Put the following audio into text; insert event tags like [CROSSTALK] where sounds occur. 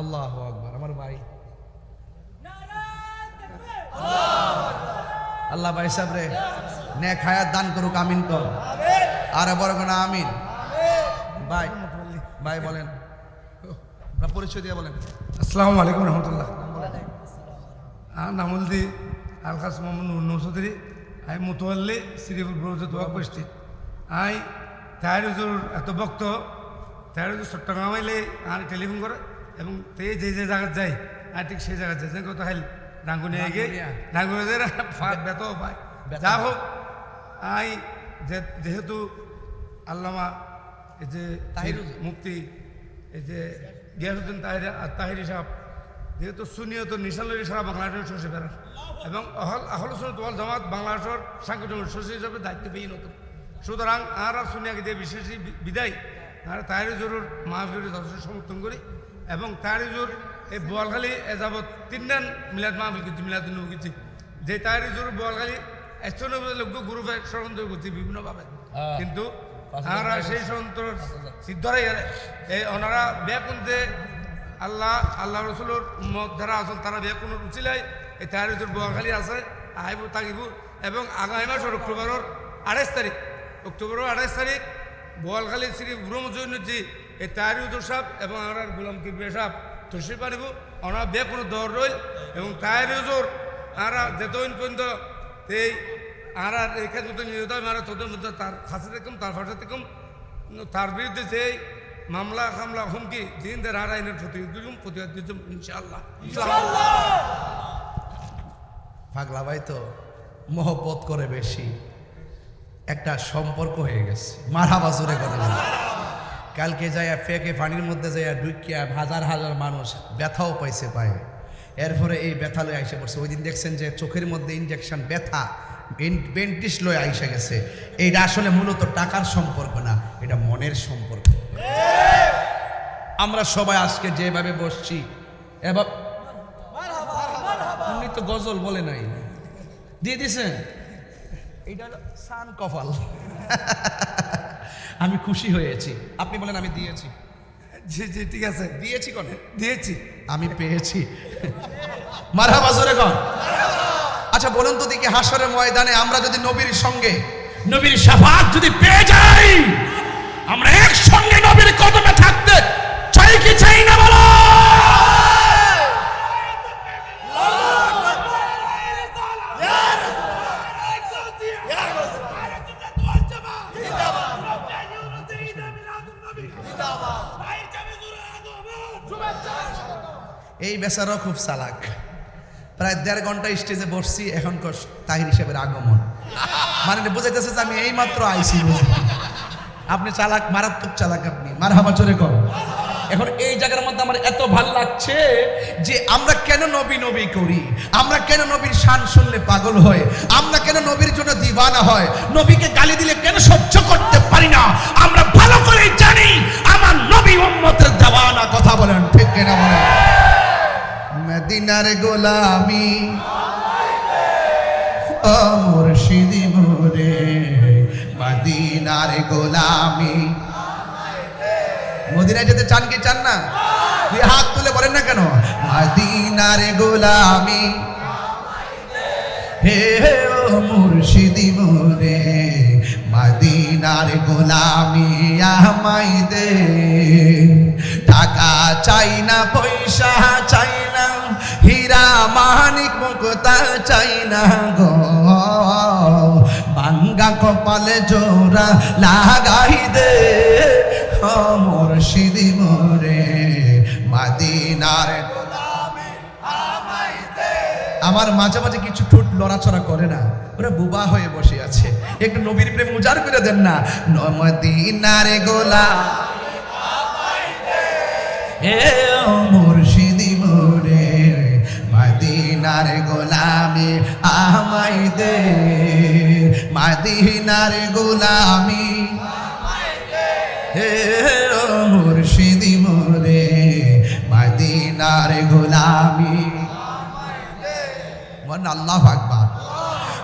আল্লাহ আকবার, আমার ভাই। আল্লাহ ভাই সাহেব রে, নেক হায়াত দান করুক, আমিন কর। আরে বড় কোন আমিন। ভাই ভাই বলেন। পরিচয় দিয়ে বলেন। আসসালামু আলাইকুম রহমতুল্লাহ। আর নামুলদি আলকাস মোহাম্মদ নৌসুদরি আই মুতোয়াল্লি শ্রীপুর ওয়াক বসতি আই তাই হুজুর এত ভক্ত তাই হুজুর চট্টগ্রাম আইলে আর টেলিফোন করে। এবং তে যে যে জায়গায় যায় আর ঠিক সেই জায়গায় যায়। যে কত হাইল ডাঙ্গুনি গিয়ে ডাঙ্গুনিয়া। ডাঙ্গুনিদের [LAUGHS] বেত পায়। যা হোক আই যেহেতু আল্লামা এই যে তাহির মুক্তি এই যে গিয়াসুদ্দিন তাহির তাহিরি সাহেব যেহেতু সুনিয়ত নিশানুরি সারা বাংলাদেশের সচিব এরা এবং আহল আহল ওয়াল জামাত বাংলাদেশের সাংগঠনিক সচিব হিসাবে দায়িত্ব পেয়ে নতুন সুতরাং আর আর সুনিয়াকে যে বিশেষ বিদায় আর তাহির জরুর মাহফিলের যথেষ্ট সমর্থন করি। এবং তাহির জোর এই বোয়ালখালী এযাবৎ তিনজন মিলাদ মাহফিল করছি মিলাদ নবী করছি যে তাহির জোর বোয়ালখালী একশো নব্বই লোক গ্রুপে ষড়যন্ত্র করছি বিভিন্নভাবে। হ্যাঁ। কিন্তু আমরা সেই সন্তর সিদ্ধরাই এই ওনারা ব্যাকুনতে আল্লাহ আল্লাহ রসুলোর মত যারা আসল তারা ব্যাকুনের উচিলাই এই তার ভিতর বোয়াখালী আছে আহিব থাকিব এবং আগামী মাসের অক্টোবরের আঠাইশ তারিখ অক্টোবরের আঠাইশ তারিখ বোয়ালখালী শ্রী ব্রহ্মজৈনজি এই তাহারি উজুর সাহেব এবং আমরা গোলাম কিবির সাহেব তসি পারিব ওনারা ব্যাকুনের দর রইল এবং তাহারি উজুর আমরা যেতদিন পর্যন্ত এই আর এখানে মতো নিয়োগ আমরা তোদের মধ্যে তার কাছে দেখুন তার ফাঁসে দেখুন তার বিরুদ্ধে যে মামলা খামলা হুমকি, দিনদের আর আইনের প্রতিরোধ দিলাম প্রতিবাদ দিলাম ইনশাআল্লাহ। পাগলা ভাই তো মহব্বত করে বেশি। একটা সম্পর্ক হয়ে গেছে। মারা বাজুরে বলে। কালকে যাইয়া ফেকে পানির মধ্যে যাইয়া ঢুকিয়া হাজার হাজার মানুষ ব্যথাও পাইছে পায়ে। এরপরে এই ব্যথা লয়ে আইসে পড়ছে। ওই দিন দেখছেন যে চোখের মধ্যে ইনজেকশন ব্যথা বেন্টিস লয়ে আইসে গেছে। এইটা আসলে মূলত টাকার সম্পর্ক না, এটা মনের সম্পর্ক। আমরা সবাই আজকে যেভাবে বসছি, এবার উনি তো গজল বলে নাই। দিয়ে দিছেন? এইটা হলো সান কপাল। আমি খুশি হয়েছি। আপনি বলেন আমি দিয়েছি। জি জি ঠিক আছে। দিয়েছি কনে? দিয়েছি। আমি পেয়েছি। মারা বাজরে কন। আচ্ছা বলুন তো দিকে হাসরের ময়দানে আমরা যদি নবীর সঙ্গে নবীর সাফাত যদি পেয়ে যাই এই বেচারাও খুব চালাক। প্রায় দেড় ঘণ্টা স্টেজে বসছি, এখন তাহির হিসেবের আগমন। মানে বুঝাইতেছে যে আমি এই মাত্র আইসি আপনি চালাক, মারাত্মক চালাক আপনি। মার হাবা চলে কর। এখন এই জায়গার মধ্যে আমার এত ভালো লাগছে যে আমরা কেন নবী নবী করি? আমরা কেন নবীর শান শুনলে পাগল হয়? আমরা কেন নবীর জন্য দিবানা হয়? নবীকে গালি দিলে কেন সহ্য করতে পারি না? আমরা ভালো করে জানি গোলামি। ও মুর্শিদি মোরে, মদিনার গোলামি। মদিনায় যেতে চান কি চান না? দুই হাত তুলে বলেন না কেন? মদিনার গোলামি। হে ও মুর্শিদি মোরে, মদিনার গোলামি আমাই দে। টাকা চাই না, পয়সা চাই না। হীরা মানিক মুক্তা চাই না গো। বাঙ্গা কপালে জোড়া লাগাই দে। মুর্শিদি মোরে, মদিনার আমার মাঝে মাঝে কিছু ঠোঁট লড়াচড়া করে না, ওরা বুবা হয়ে বসে আছে। একটু নবীর প্রেম উজাড় করে দেন না। নমদিনারে গোলা হে মদিনার গোলামি আমাই দে মদিনার গোলামি হে মুর্শিদি মোরে মদিনার গোলামি মন আল্লাহ